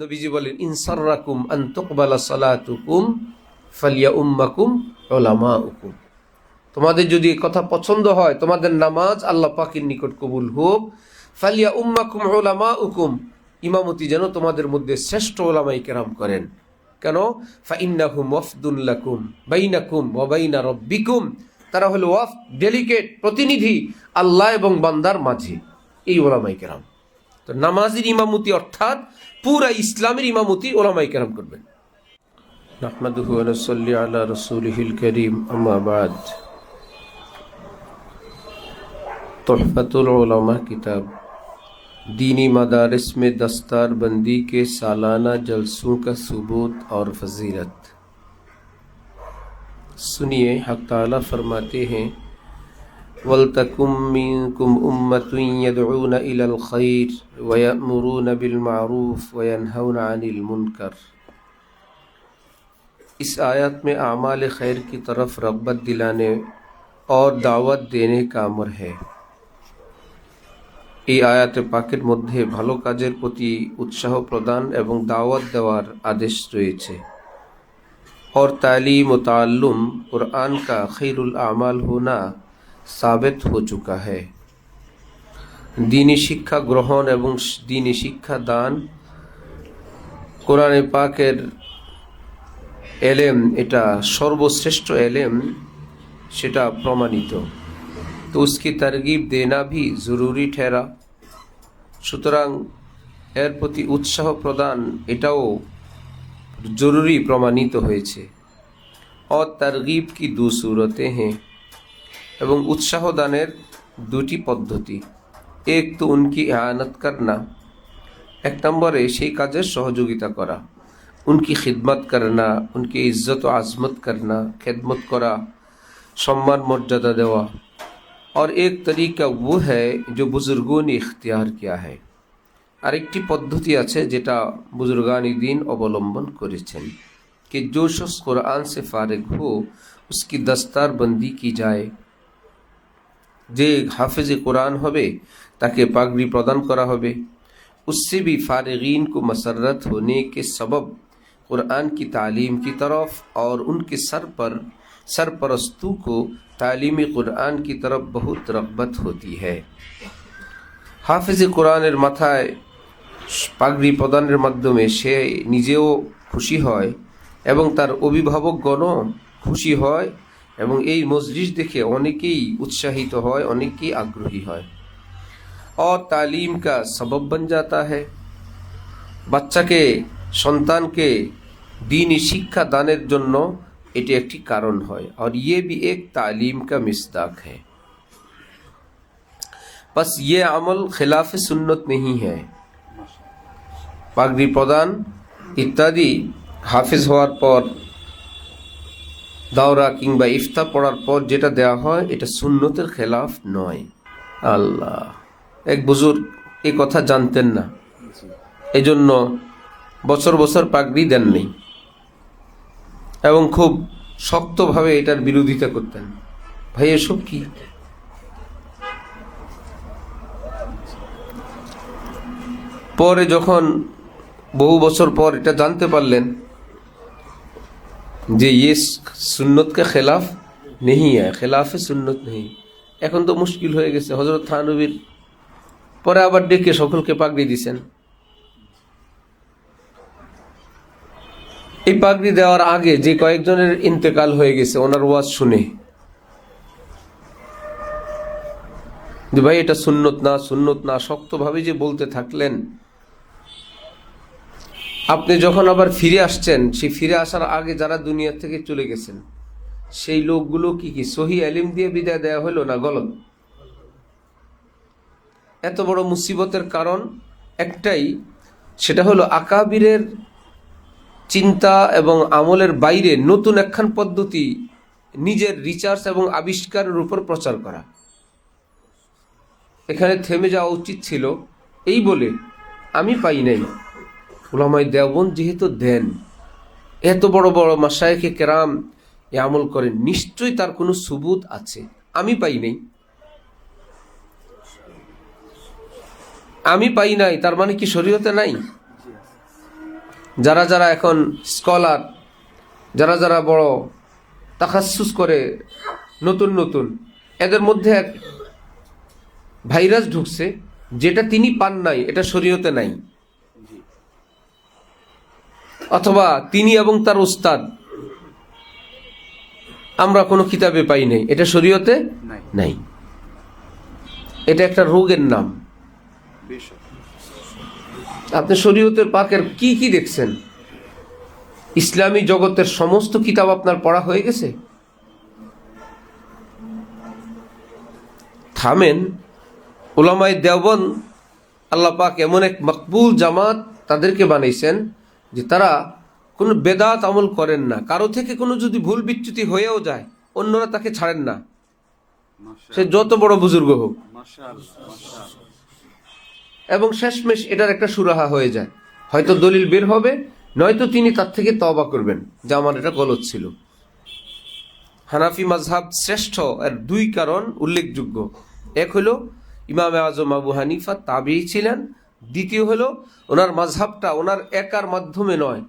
নবীজি বলেন ইনসাররাকুম আন তুকবালা সালাতুকুম ফালিয়া উম্মাকুম ওলামা উকুম তোমাদের যদি কথা পছন্দ হয়, তোমাদের নামাজ আল্লাহ পাকের নিকট কবুল হোক। ফালিয়া উম্মাকুম ওলামা উকুম ইমামতি যেন তোমাদের মধ্যে শ্রেষ্ঠ ওলামাই কেরাম করেন। কেন? ফাইন্নাহুম ওয়াফদুল্লাকুম বাইনাকুম ওয়া বাইনা রব্বিকুম। তারা হলো ওয়াফ, ডেলিকেট প্রতিনিধি আল্লাহ এবং বান্দার মাঝে। এই ওলামাই কেরাম। তো নামাজের ইমামতি অর্থাৎ পুরা ইসলামের ইমামতি ওলামাই কেরাম করবেন নাহমাদুহু রসল্লি আলা রসুলহিল করিম আমাবাদ تحفۃ العلماء کتاب۔ دینی مدارس میں دستار بندی کے سالانہ جلسوں کا ثبوت اور فضیرت سنیے، حق تعالیٰ فرماتے ہیں ولتكن منكم أمة يدعون إلى الخير ويأمرون بالمعروف وينهون عن المنكر اس آیت میں اعمال خیر کی طرف رغبت دلانے اور দাওয়াত দেনে কামর ہے এই আয়াতে পাকের মধ্যে ভালো কাজের প্রতি উৎসাহ প্রদান এবং দাওয়াত দেওয়ার আদেশ রয়েছে اور تعلیم و تعلم قرآن کا خیر الاعمال ہونا সাবেত हो चुका है দিনী শিক্ষা গ্রহণ এবং দিনী শিক্ষা দান কোরআনে পাকের এলেম এটা সর্বশ্রেষ্ঠ এলেম সেটা প্রমাণিত তো उसकी तरगीब देना भी ज़रूरी ठहरा সুতরাং এর প্রতি উৎসাহ প্রদান এটাও জরুরি প্রমাণিত হয়েছে और तरगीब की दो सूरतें हैं এবং উৎসাহ দানের দুটি পদ্ধতি এক তো উনকি এয়ানত করনা এক নম্বরে সেই কাজের সহযোগিতা করা उनकी खिदमत करना उनकी इज्जत व आज़मत करना खिदमत करा सम्मान मर्यादा देवा और एक तरीका वो है जो बुजुर्गों ने इख्तियार किया है আরেকটি পদ্ধতি আছে যেটা বুজুর্গানি দিন অবলম্বন করেছেন कि जो शख्स कुरान से फारिग हो उसकी दस्तार बंदी की जाए যে হাফেজ কোরআন হবে তাকে পাগড়ি প্রদান করা হবে उससे भी फारगीन को मसरत होने के सबब कुरान की तालीम की तरफ और उनके सर पर सरपरस्तों को तालीम कुरान की तरफ बहुत रगबत होती है হাফেজ কোরআনের মাথায় পাগড়ি প্রদানের মাধ্যমে সে নিজেও খুশি হয় এবং তার অভিভাবকগণও খুশি হয় এবং এই মজলিস দেখে অনেকেই উৎসাহিত হয় অনেকেই আগ্রহী হয় और तालीम का सबब बन जाता है বাচ্চাকে সন্তানকে দিনই শিক্ষা দানের জন্য এটি একটি কারণ হয় और ये भी एक तालीम का मिसदाक है बस ये अमल खिलाफ सुन्नत नहीं है পাগড়ি প্রদান ইত্যাদি হাফিজ হওয়ার পর দাওরা কিংবা ইফতা পড়ার পর যেটা দেওয়া হয়, এটা সুন্নতের খেলাফ নয়। আল্লাহ। এক বুজুর্গ এই কথা জানতেন না। এজন্য বছর বছর পাগড়ি দেননি। এবং খুব শক্তভাবে এটার বিরোধিতা করতেন। ভাই, এসব কি? পরে যখন বহু বছর পর এটা জানতে পারলেন যে ইয়ে সুন্নত কে খেলাফ নেই খেলাফ সুন্নত নেই এখন তো মুশকিল হয়ে গেছে। হজরত থানবীর পরে আবার ডেকে সকলকে পাগড়ি দিছেন। এই পাগড়ি দেওয়ার আগে যে কয়েকজনের ইন্তেকাল হয়ে গেছে, ওনার ওয়াজ শুনে। যে ভাই, এটা সুন্নত না সুন্নত না, শক্তভাবে যে বলতে থাকলেন আপনি যখন আবার ফিরে আসছেন, সেই ফিরে আসার আগে যারা দুনিয়া থেকে চলে গেছেন, সেই লোকগুলো কি কি? সহি আলিম দিয়ে বিদায় দেওয়া হলো না গলত? এত বড় মুসিবতের কারণ একটাই, সেটা হলো আকাবিরের চিন্তা এবং আমলের বাইরে নতুন একখান পদ্ধতি নিজের রিচার্জ এবং আবিষ্কারের উপর প্রচার করা। এখানে থেমে যাওয়া উচিত ছিল, এই বলে আমি পাই নাই। ওলামাই দেওবন যেহেতু দেন, এত বড় বড় মাসায়কে কেরাম এ আমল করেন, নিশ্চয়ই তার কোনো সুবুত আছে। আমি পাই নাই। আমি পাই নাই, তার মানে কি শরীয়তে নাই? যারা যারা এখন স্কলার, যারা যারা বড় তাকাসুস করে, নতুন নতুন, এদের মধ্যে এক ভাইরাস ঢুকছে, যেটা তিনি পান নাই, এটা শরীয়তে নাই। অথবা তিনি এবং তার উস্তাদ। আমরা কোনো কিতাবে পাই নাই। এটা শরীয়তে নাই। এটা একটা রোগের নাম। আপনি শরীয়তের পাকের কি কি দেখছেন? ইসলামী জগতের সমস্ত কিতাব আপনার পড়া হয়ে গেছে? থামেন ওলামাই দেওবন আল্লাহ পাক এমন এক মকবুল জামাত তাদেরকে বানাইছেন যে তারা কোনো বেদাত আমল করেন না। কারও থেকে কোনো যদি ভুল বিচ্যুতি হয়েও যায় অন্যরা তাকে ছাড়েন না। সে যত বড় বুজুর্গ হোক। এবং শেষমেশ এটার একটা সুরাহা হয়ে যায়। হয়তো দলিল বের হবে নয়তো তিনি তার থেকে তবা করবেন যে আমার এটা গলত ছিল। হানাফি মাজহাব শ্রেষ্ঠ এর দুই কারণ উল্লেখযোগ্য। এক হলো ইমাম আজম আবু হানিফা তাবেই ছিলেন দ্বিতীয় হলো ওনার মাঝহাবটা ওনার একার মাধ্যমে নয়।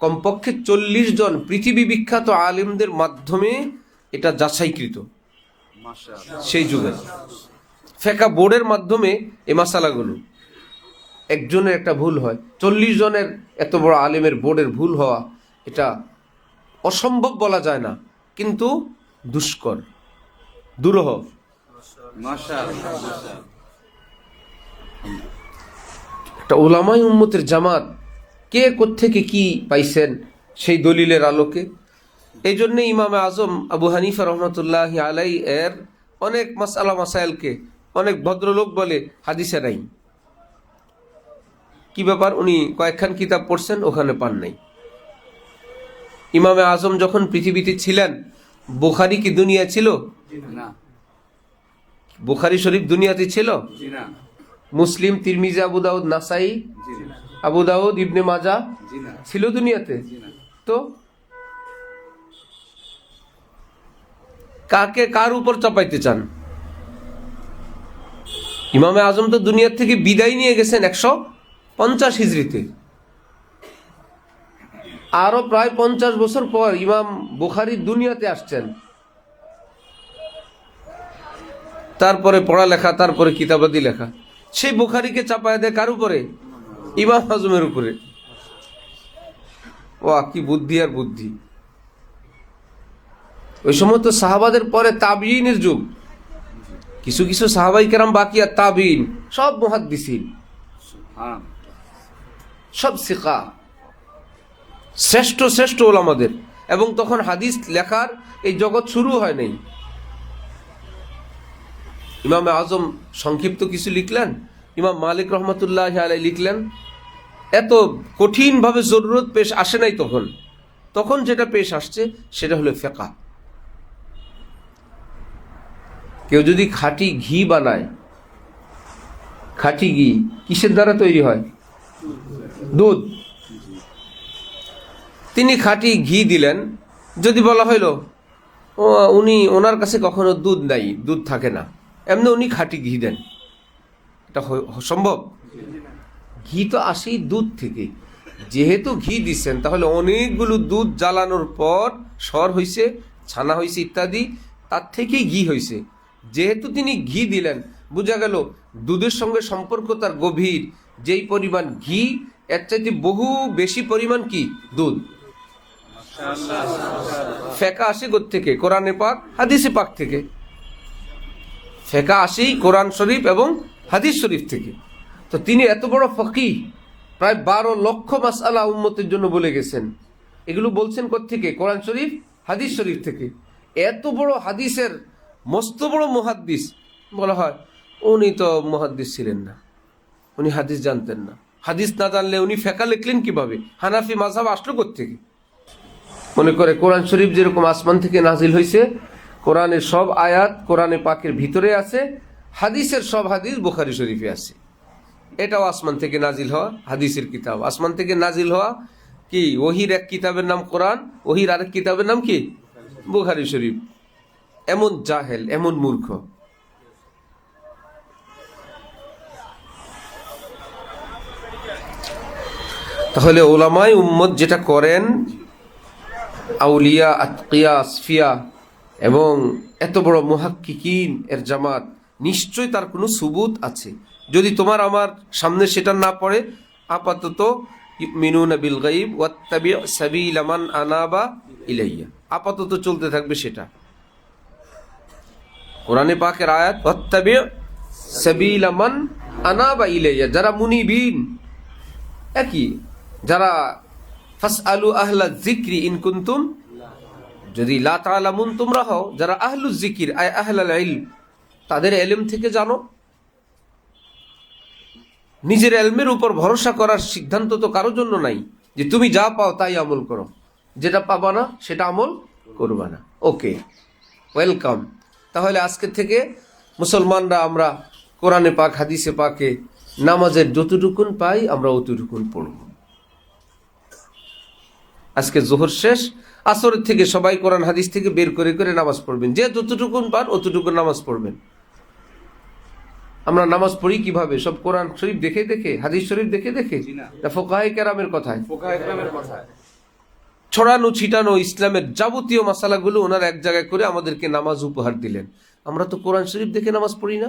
কমপক্ষে চল্লিশ জন পৃথিবী বিখ্যাত আলিমদের মাধ্যমে এটা যাচাইকৃত। সেই যুগে। ফেকা বোর্ডের মাধ্যমে এ মাসালাগুলো। একজনের একটা ভুল হয়। চল্লিশ জনের এত বড় আলেমের বোর্ডের ভুল হওয়া এটা অসম্ভব বলা যায় না কিন্তু দুষ্কর দুরহ। একটা ওলামাই উম্মতের জামাত কে কোত্থেকে কি পাইছেন সেই দলিলের আলোকে? এই জন্যে ইমামে আজম আবু হানিফা রহমতুল্লাহ আলাই এর অনেক মাসালা মাসাইলকে অনেক ভদ্রলোক বলে হাদিসে নাই। কি ব্যাপার? উনি কয়েকখান কিতাব পড়ছেন ওখানে পান নাই। ইমামে আজম যখন পৃথিবীতে ছিলেন বুখারি কি দুনিয়া ছিল? না। বুখারি শরীফ দুনিয়াতে ছিল? না। মুসলিম, তিরমিজি, আবু দাউদ, নাসাই, আবু দাউদ, ইবনে মাজা ছিল দুনিয়াতে। তো কাকে কার উপর চাপাইতে চান? ইমামে আজম তো দুনিয়ার থেকে বিদায় নিয়ে গেছেন একশো পঞ্চাশ হিজড়িতে। আরও প্রায় পঞ্চাশ বছর পর ইমাম বুখারি দুনিয়াতে আসছেন। তারপরে পড়ালেখা, তারপরে কিতাবাদি লেখা। সেই বুখারিকে চাপায় দেয় কার উপরে? ইমাম আজমের উপরে। ও কি বুদ্ধি আর বুদ্ধি। ওই সময় তো সাহাবাদের পরে তাবিনের যুগ। কিছু কিছু সাহাবাই কেরাম বাকি আর তাবিন সব মহাদ্দিসিন। সব শিকা শ্রেষ্ঠ শ্রেষ্ঠ ওলামাদের। এবং তখন হাদিস লেখার এই জগৎ শুরু হয় নাই। ইমাম আজম সংক্ষিপ্ত কিছু লিখলেন, ইমাম মালিক রহমতুল্লাহ আলাই লিখলেন, এত কঠিনভাবে জরুরত পেশ আসে নাই তখন। তখন যেটা পেশ আসছে সেটা হলো ফেকা। কেউ যদি খাঁটি ঘি বানায়, খাঁটি ঘি কিসের দ্বারা তৈরি হয়? দুধ। তিনি খাঁটি ঘি দিলেন, যদি বলা হইল উনি ওনার কাছে কখনো দুধ নাই, দুধ থাকে না। এমনি উনি খাঁটি ঘি দেন। এটা সম্ভব? ঘি তো আসেই দুধ থেকে। যেহেতু ঘি দিচ্ছেন, তাহলে অনেকগুলো দুধ জ্বালানোর পর সর হইছে, ছানা হইছে ইত্যাদি, তার থেকেই ঘি হয়েছে যেহেতু তিনি ঘি দিলেন, বোঝা গেল দুধের সঙ্গে সম্পর্ক তার গভীর। যেই পরিমাণ ঘি, এর চাইতে বহু বেশি পরিমাণ কি? দুধ। ফেকা আসে থেকে কোরআনে পাক, হাদিসে পাক থেকে। ফেকা আসেই কোরআন শরীফ এবং হাদিস শরীফ থেকে। তো তিনি এত বড় ফকি, প্রায় বারো লক্ষ মাসালা উম্মতের জন্য বলে গেছেন। এগুলো বলছেন থেকে কোরআন শরীফ, হাদিস শরীফ থেকে। এত বড় হাদিসের মস্ত বড় মহাদ্দিস, বলা হয়, উনি তো মহাদ্দিস ছিলেন না। উনি হাদিস জানতেন না। হাদিস না জানলে উনি ফেকা লিখলেন কীভাবে? হানাফি মাঝাব আসলো থেকে মনে করে কোরআন শরীফ যেরকম আসমান থেকে নাজিল হয়েছে কোরআনের সব আয়াত কোরআনে পাকের ভিতরে আছে, হাদিসের সব হাদিস বুখারি শরীফে আছে। এটাও আসমান থেকে নাজিল হওয়া হাদিসের কিতাব। আসমান থেকে নাজিল হওয়া কি? ওহির এক কিতাবের নাম কোরআন, ওহির আরেক কিতাবের নাম কি? বুখারি শরীফ। এমন জাহেল, এমন মূর্খ। তাহলে ওলামাই উম্মত যেটা করেন, আউলিয়া, আতকিয়া, আসফিয়া এবং এত বড় মুহাক্কিকিন এর জামাত, নিশ্চয়ই তার কোনো সুবুত আছে। যদি তোমার আমার সামনে সেটা না পড়ে, আপাতত মিনুন বিল গাইব ওয়াত্তাবি সাবিল আমান আনাবা ইলাইয়া। আপাতত চলতে থাকবে সেটা। কোরআনে পাকের আয়াত, ওয়াত্তাবি সাবিল আমান আনাবা ইলাইয়া। যারা মুনিবিন, একই। যারা ফাস আলু আহলা জিক্রি ইন কুন্তুম যদি লা তোমরা হও, যারা আহলু জিকির আয় আহলাল ইলম, তাদের এলেম থেকে জানো। নিজের এলমের উপর ভরসা করার সিদ্ধান্ত তো কারোর জন্য নাই, যে তুমি যা পাও তাই আমল করো। যেটা পাবা না, সেটা আমল করবা না। Okay, welcome. তাহলে আজকে থেকে মুসলমানরা আমরা কোরআনে পাক, হাদিসে পাকে, নামাজের যতটুকুন পাই, আমরা অতটুকুন পড়ব। আজকে জোহর শেষ আসরের থেকে সবাই কোরআন হাদিস থেকে বের করে করে নামাজ পড়বেন। যে যতটুকুন পান অতটুকুন নামাজ পড়বেন। আমরা নামাজ পড়ি কীভাবে? সব কোরআন শরীফ দেখে দেখে? হাদিস শরীফ দেখে দেখে? জি না। না ফোকাহে কেরামের কথায়? ছড়ানো ছিটানো ইসলামের যাবতীয় মশালাগুলো ওনার এক জায়গায় করে আমাদেরকে নামাজ উপহার দিলেন। আমরা তো কোরআন শরীফ দেখে নামাজ পড়ি না।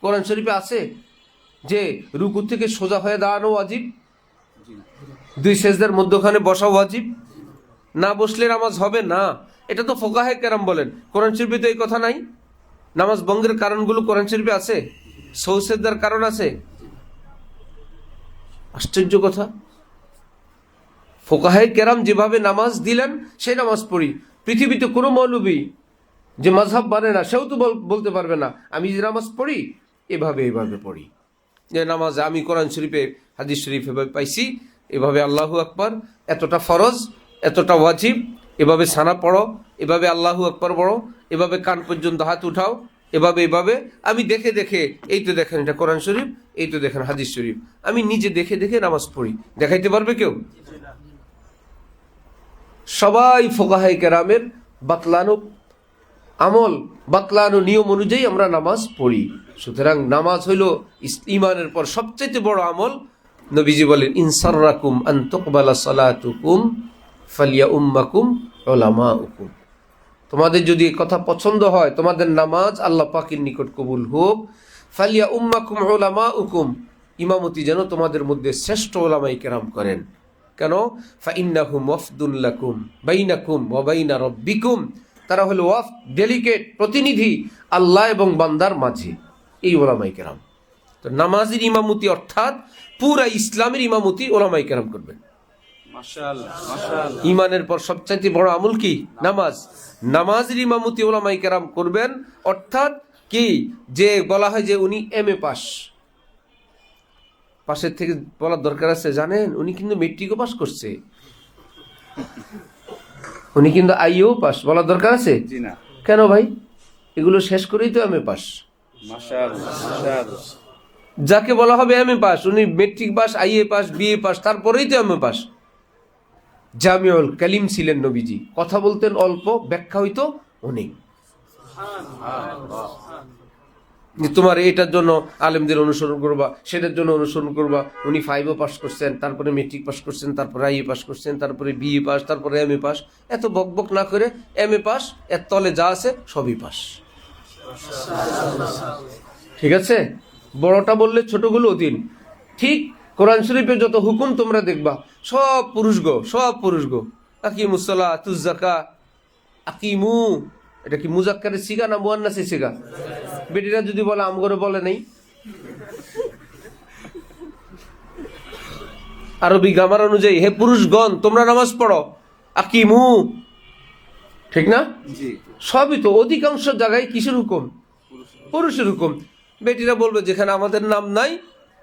কোরআন শরীফে আছে যে রুকু থেকে সোজা হয়ে দাঁড়ানো ওয়াজিব দুই সেজদার মধ্যখানে বসা ওয়াজিব না বসলে নামাজ হবে না। এটা তো ফোকাহে কেরাম বলেন। কোরআন শরীফে তো এই কথা নাই? নামাজ বঙ্গের কারণগুলো কোরআন শরীফে আছে? সৌসেদার কারণ আছে? আশ্চর্য কথা। ফোকাহে কেরাম যেভাবে নামাজ দিলেন, সেই নামাজ পড়ি। পৃথিবীতে কোনো মৌলবী যে মাঝহাব মানে না, সেও তো বল- বলতে পারবে না। আমি যে নামাজ পড়ি, এভাবে এভাবে পড়ি। যে নামাজ আমি কোরআন শরীফে, হাদিস শরীফ এভাবে পাইছি, এভাবে আল্লাহু আকবর, এতটা ফরজ এতটা ওয়াজিব। এভাবে সানা পড়ো, এভাবে আল্লাহু আকবর পড়ো এভাবে কান পর্যন্ত হাত উঠাও, এভাবে এভাবে। আমি দেখে দেখে, এই তো দেখেন এটা কোরআন শরীফ, এই তো দেখেন হাদিস শরীফ। আমি নিজে দেখে দেখে নামাজ পড়ি। দেখাইতে পারবে কেউ? সবাই ফোকাহাই কেরামের বাতলানো আমল, বাতলানো নিয়ম অনুযায়ী আমরা নামাজ পড়ি। সুতরাং নামাজ হইল ইমানের পর সবচেয়ে বড় আমল। নবীজি বলেন ইনসাররাকুম আন্তকবালা সালাতুকুম ফালিয়া উম্মাকুম ওলামা উকুম তোমাদের যদি কথা পছন্দ হয়, তোমাদের নামাজ আল্লাহ পাকির নিকট কবুল হোক। ফালিয়া উম্মাকুম ওলামা উকুম ইমামতি যেন তোমাদের মধ্যে শ্রেষ্ঠ ওলামাই কেরাম করেন। কেন? ফাইন্নাহুম ওয়াফদুল্লাকুম বাইনাকুম ওয়া বাইনা রব্বিকুম। তারা হলো ওয়াফ, ডেলিকেট, প্রতিনিধি আল্লাহ এবং বান্দার মাঝে। এই ওলামাই কেরাম। তো নামাজের ইমামতি অর্থাৎ পুরা ইসলামের ইমামতি ওলামাই কেরাম করবেন। ইমানের পর সবচাইতে বড় আমল কি? নামাজ। নামাজের ইমামতি ওলামাই কেরাম করবেন। অর্থাৎ কি? যে বলা হয় যে উনি এম এ পাস। পাশের থেকে বলার দরকার আছে জানেন? উনি কিন্তু মেট্রিকও পাস করছে। উনি কিন্তু আইও পাস। বলার দরকার আছে? কেন ভাই? এগুলো শেষ করেই তো এম এ পাস। যাকে বলা হবে এম এ পাস উনি matric pass IA pass BA pass তারপরেই তো এম এ পাস। জামিউল কালিম ছিলেন নবীজি। কথা বলতেন অল্প, ব্যাখ্যা হইতো অনেক। তোমার এটার জন্য আলেমদের অনুসরণ করবা, সেটার জন্য অনুসরণ করবা। উনি ফাইভও পাস করছেন, তারপরে মেট্রিক পাস করছেন, তারপরে আইএ পাস করছেন, তারপরে বিএ পাস তারপরে এম এ পাস এত বক বক না করে এম এ পাস এর তলে যা আছে সবই পাস ঠিক আছে? বড়টা বললে ছোটগুলো দিন ঠিক কোরআন শরীফের যত হুকুম তোমরা দেখবা সব পুরুষ গো সব পুরুষ গো। আকিমুসলা তুজাকা আকিমু এটা কি মুজাক্কারে শিখা না মুয়ান্নাসের শিখা বেটিরা যদি বলে আমগরে বলে নেই। আরবি গামার অনুযায়ী হে পুরুষগণ তোমরা নামাজ পড়ো আকিমু। ঠিক না? সবই তো অধিকাংশ জায়গায় কিসের হুকুম? পুরুষের হুকুম। বেটিরা বলবে যেখানে আমাদের নাম নাই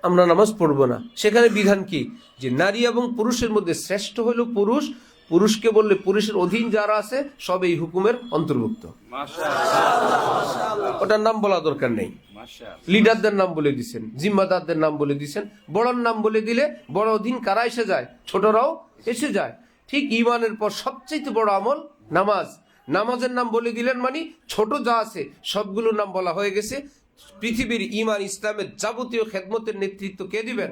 আমরা নামাজ পড়ব না। সেখানে বিধান কি? যে নারী এবং পুরুষের মধ্যে শ্রেষ্ঠ হলো পুরুষ পুরুষকে বললে পুরুষের অধীন যারা আছে সব এই হুকুমের অন্তর্ভুক্ত। ওটার নাম বলা দরকার নেই। লিডারদের নাম বলে দিচ্ছেন জিম্মাদারদের নাম বলে দিছেন বড়র নাম বলে দিলে বড় অধীন কারা এসে যায়? ছোটরাও এসে যায়। ঠিক ইমানের পর সবচেয়ে বড় আমল নামাজ। নামাজের নাম বলে দিলেন মানে ছোট যা আছে সবগুলোর নাম বলা হয়ে গেছে। পৃথিবীর ইমান ইসলামের যাবতীয় খেদমতের নেতৃত্ব কে দিবেন?